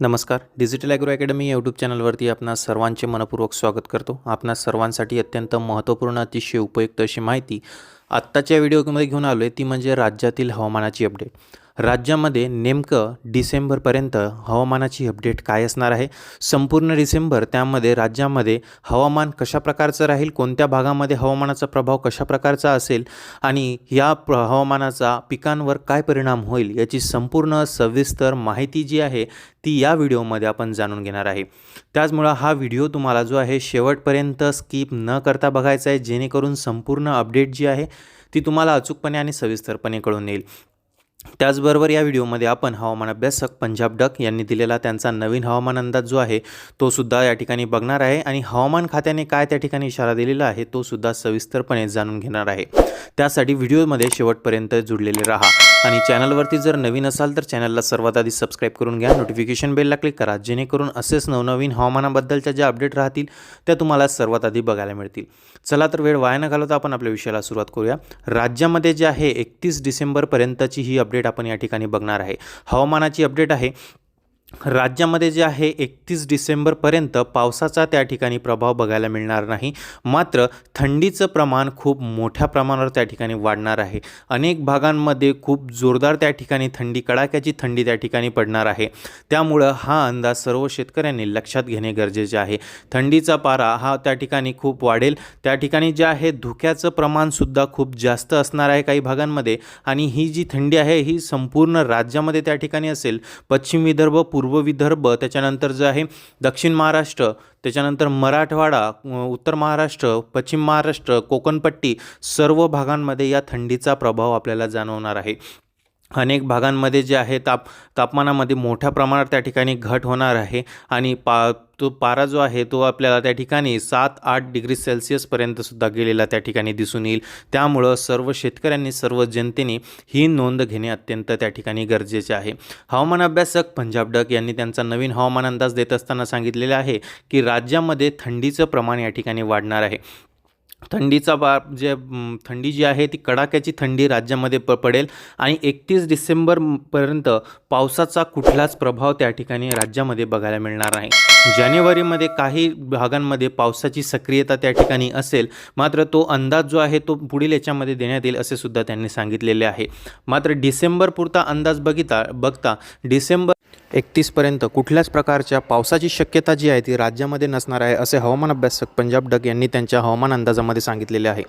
नमस्कार. Digital agro academy YouTube चॅनलवरती आपणा सर्वांचे मनपूर्वक स्वागत करतो. आपणा सर्वांसाठी अत्यंत महत्त्वपूर्ण अतिशय उपयुक्त अशी माहिती आत्ताच्या व्हिडिओमध्ये घेऊन आलो आहे ती म्हणजे राज्यातील हवामानाची अपडेट राज्यामध्ये नेमकं डिसेंबरपर्यंत हवामानाची अपडेट काय असणार आहे? संपूर्ण डिसेंबर त्यामध्ये राज्यामध्ये हवामान कशा प्रकारचं राहील? कोणत्या भागामध्ये हवामानाचा प्रभाव कशा प्रकारचा असेल? आणि या प्र हवामानाचा पिकांवर काय परिणाम होईल? याची संपूर्ण सविस्तर माहिती जी आहे ती या व्हिडिओमध्ये आपण जाणून घेणार आहे. त्याचमुळं हा व्हिडिओ तुम्हाला जो आहे शेवटपर्यंत स्किप न करता बघायचा आहे जेणेकरून संपूर्ण अपडेट जी आहे ती तुम्हाला अचूकपणे आणि सविस्तरपणे कळून येईल. त्याचबरोबर या व्हिडिओमध्ये आपण हवामान अभ्यासक पंजाब डक यांनी दिलेला त्यांचा नवीन हवामान अंदाज जो आहे तो सुद्धा या ठिकाणी बघणार आहे आणि हवामान खात्याने काय त्या ठिकाणी इशारा दिलेला आहे तो सुद्धा सविस्तरपणे जाणून घेणार आहे. त्यासाठी व्हिडिओमध्ये शेवटपर्यंत जुडलेले राहा. आणि चॅनलवरती जर नवीन असाल तर चॅनलला सर्वात आधी सबस्क्राईब करून घ्या. नोटिफिकेशन बेलला क्लिक करा जेणेकरून असेच नवनवीन हवामानाबद्दलच्या ज्या अपडेट राहतील त्या तुम्हाला सर्वात आधी बघायला मिळतील. चला तर वेळ वाया न घालवता आपण आपल्या विषयाला सुरुवात करूया. राज्यामध्ये जे आहे एकतीस डिसेंबरपर्यंतची ही अपडेट आपण या ठिकाणी बघणार आहे. हवामानाची अपडेट आहे. राज्यामध्ये जे आहे एकतीस डिसेंबरपर्यंत पावसाचा त्या ठिकाणी प्रभाव बघायला मिळणार नाही. मात्र थंडीचं प्रमाण खूप मोठ्या प्रमाणावर त्या ठिकाणी वाढणार आहे. अनेक भागांमध्ये खूप जोरदार त्या ठिकाणी थंडी कडाक्याची थंडी त्या ठिकाणी पडणार आहे. त्यामुळं हा अंदाज सर्व शेतकऱ्यांनी लक्षात घेणे गरजेचे आहे. थंडीचा पारा हा त्या ठिकाणी खूप वाढेल. त्या ठिकाणी जे आहे धुक्याचं प्रमाणसुद्धा खूप जास्त असणार आहे काही भागांमध्ये. आणि ही जी थंडी आहे ही संपूर्ण राज्यामध्ये त्या ठिकाणी असेल. पश्चिम विदर्भ पूर्व पूर्व विदर्भ त्याच्यानंतर जे आहे दक्षिण महाराष्ट्र त्याच्यानंतर मराठवाडा उत्तर महाराष्ट्र पश्चिम महाराष्ट्र कोकणपट्टी सर्व भागांमध्ये या थंडीचा प्रभाव आपल्याला जाणवणार आहे. अनेक भागांमध्ये जे आहे ताप तापमानामध्ये मोठ्या प्रमाणात त्या ठिकाणी घट होणार आहे. आणि पा तो पारा जो आहे तो आपल्याला त्या ठिकाणी सात आठ डिग्री सेल्सिअसपर्यंतसुद्धा गेलेला त्या ठिकाणी दिसून येईल. त्यामुळं सर्व शेतकऱ्यांनी सर्व जनतेने ही नोंद घेणे अत्यंत त्या ठिकाणी गरजेचे आहे. हवामान अभ्यासक पंजाब डक यांनी त्यांचा नवीन हवामान अंदाज देत असताना सांगितलेले आहे की राज्यामध्ये थंडीचं प्रमाण या ठिकाणी वाढणार आहे. थंडीचा बा जे थंडी जी आहे ती कडाक्याची थंडी राज्यामध्ये प पडेल. आणि एकतीस डिसेंबरपर्यंत पावसाचा कुठलाच प्रभाव त्या ठिकाणी राज्यामध्ये बघायला मिळणार नाही. जानेवारीमध्ये काही भागांमध्ये पावसाची सक्रियता त्या ठिकाणी असेल. मात्र तो अंदाज जो आहे तो पुढील याच्यामध्ये देण्यात येईल असे सुद्धा त्यांनी सांगितलेले आहे. मात्र डिसेंबरपुरता अंदाज बघिता बघता डिसेंबर एकतीसपर्यंत कुठल्याच प्रकारच्या पावसाची शक्यता जी आहे ती राज्यामध्ये नसणार आहे असे हवामान अभ्यासक पंजाब डग यांनी त्यांच्या हवामान अंदाजामध्ये सांगितलेले आहे.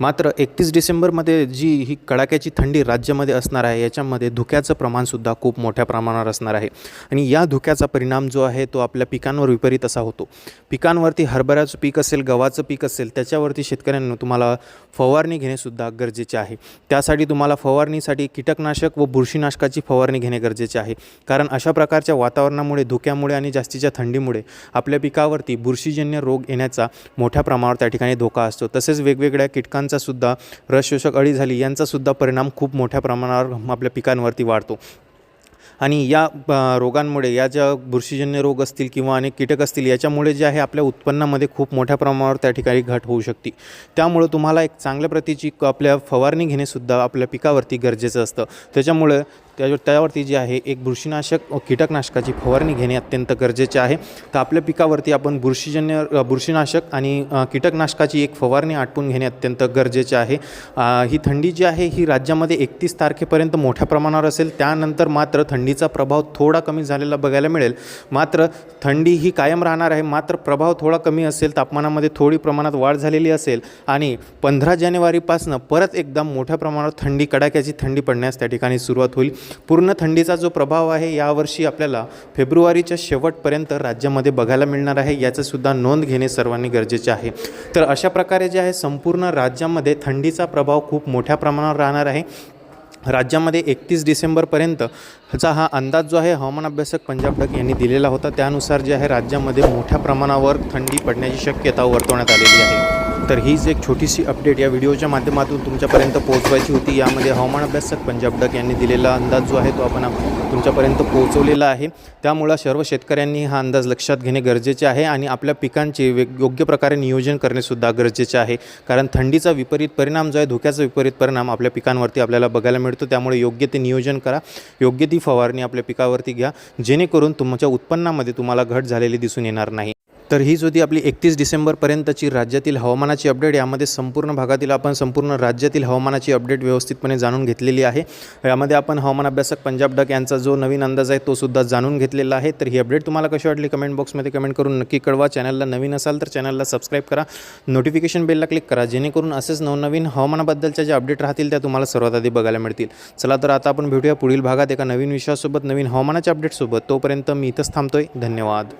मात्र एकतीस डिसेंबरमध्ये जी ही कडाक्याची थंडी राज्यामध्ये असणार आहे याच्यामध्ये धुक्याचं प्रमाणसुद्धा खूप मोठ्या प्रमाणावर असणार आहे. आणि या धुक्याचा परिणाम जो आहे तो आपल्या पिकांवर विपरीत असा होतो. पिकांवरती हरभऱ्याचं पीक असेल गव्हाचं पीक असेल त्याच्यावरती शेतकऱ्यांना तुम्हाला फवारणी घेणेसुद्धा गरजेचे आहे. त्यासाठी तुम्हाला फवारणीसाठी कीटकनाशक व बुरशीनाशकाची फवारणी घेणे गरजेचे आहे. कारण अशा प्रकारच्या वातावरणामुळे धुक्यामुळे आणि जास्तीच्या थंडीमुळे आपल्या पिकावरती बुरशीजन्य रोग येण्याचा मोठ्या प्रमाणावर त्या ठिकाणी धोका असतो. तसेच वेगवेगळ्या कीटकांचा सुद्धा रसशोषक अळी झाली यांचासुद्धा परिणाम खूप मोठ्या प्रमाणावर आपल्या पिकांवरती वाढतो. आणि या रोगांमुळे या ज्या बुरशीजन्य रोग असतील किंवा अनेक कीटक असतील याच्यामुळे जे आहे आपल्या उत्पन्नामध्ये खूप मोठ्या प्रमाणावर त्या ठिकाणी घट होऊ शकते. त्यामुळं तुम्हाला एक चांगल्या प्रतीची आपल्या फवारणी घेणेसुद्धा आपल्या पिकावरती गरजेचं असतं. त्याच्यामुळे त्या त्यावरती जी आहे एक बुरशीनाशक कीटकनाशकाची फवारणी घेणे अत्यंत गरजेचे आहे. तर आपल्या पिकावरती आपण बुरशीजन्य बुरशीनाशक आणि कीटकनाशकाची एक फवारणी आटपून घेणे अत्यंत गरजेचे आहे. ही थंडी जी आहे ही राज्यामध्ये एकतीस तारखेपर्यंत मोठ्या प्रमाणावर असेल. त्यानंतर मात्र थंडीचा प्रभाव थोडा कमी झालेला बघायला मिळेल. मात्र थंडी ही कायम राहणार आहे. मात्र प्रभाव थोडा कमी असेल तापमानामध्ये थोडी प्रमाणात वाढ झालेली असेल आणि पंधरा जानेवारीपासून परत एकदा मोठ्या प्रमाणावर थंडी कडाक्याची थंडी पडण्यास त्या ठिकाणी सुरुवात होईल. पूर्ण थंडीचा जो प्रभाव आहे यावर्षी आपल्याला फेब्रुवारीच्या शेवटपर्यंत राज्यामध्ये बघायला मिळणार आहे. याचंसुद्धा नोंद घेणे सर्वांनी गरजेचे आहे. तर अशा प्रकारे जे आहे संपूर्ण राज्यामध्ये थंडीचा प्रभाव खूप मोठ्या प्रमाणावर राहणार आहे. राज्यामध्ये एकतीस डिसेंबरपर्यंत चा हा अंदाज जो आहे हवामान अभ्यासक पंजाब डक यांनी दिलेला होता. त्यानुसार जे आहे राज्यामध्ये मोठ्या प्रमाणावर थंडी पडण्याची शक्यता वर्तवण्यात आलेली आहे. तर हीच एक छोटीशी अपडेट या व्हिडिओच्या माध्यमातून तुमच्यापर्यंत पोहोचवायची होती यामध्ये हवामान अभ्यासक पंजाब डक यांनी दिलेला अंदाज जो आहे तो आपण तुमच्यापर्यंत पोहोचवलेला आहे. त्यामुळं सर्व शेतकऱ्यांनी हा अंदाज लक्षात घेणे गरजेचे आहे आणि आपल्या पिकांचे वेग योग्य प्रकारे नियोजन करणेसुद्धा गरजेचे आहे. कारण थंडीचा विपरीत परिणाम जो आहे धोक्याचा विपरीत परिणाम आपल्या पिकांवरती आपल्याला बघायला मिळतो. त्यामुळे योग्य ते नियोजन करा योग्य ती फवारणी आपल्या पिकावरती घ्या जेणेकरून तुमच्या उत्पन्नामध्ये तुम्हाला घट झालेली दिसून येणार नाही. तर हीच होती आपली एकतीस डिसेंबरपर्यंतची राज्यातील हवामानाची अपडेट. यामध्ये संपूर्ण भागातील आपण संपूर्ण राज्यातील हवामानाची अपडेट व्यवस्थितपणे जाणून घेतलेली आहे. यामध्ये आपण हवामान अभ्यासक पंजाब डक यांचा जो नवीन अंदाज आहे तो सुद्धा जाणून घेतलेला आहे. तर ही अपडेट तुम्हाला कशी वाटली कमेंट बॉक्समध्ये कमेंट करून नक्की कळवा. चॅनलला नवीन असाल तर चॅनलला सबस्क्राईब करा. नोटिफिकेशन बेलला क्लिक करा जेणेकरून असेच नवनवीन हवामानाबद्दलच्या ज्या अपडेट राहतील त्या तुम्हाला सर्वात आधी बघायला मिळतील. चला तर आता आपण भेटूया पुढील भागात एका नवीन विषयासोबत नवीन हवामानाच्या अपडेटसोबत. तोपर्यंत मी इथंच थांबतोय. धन्यवाद.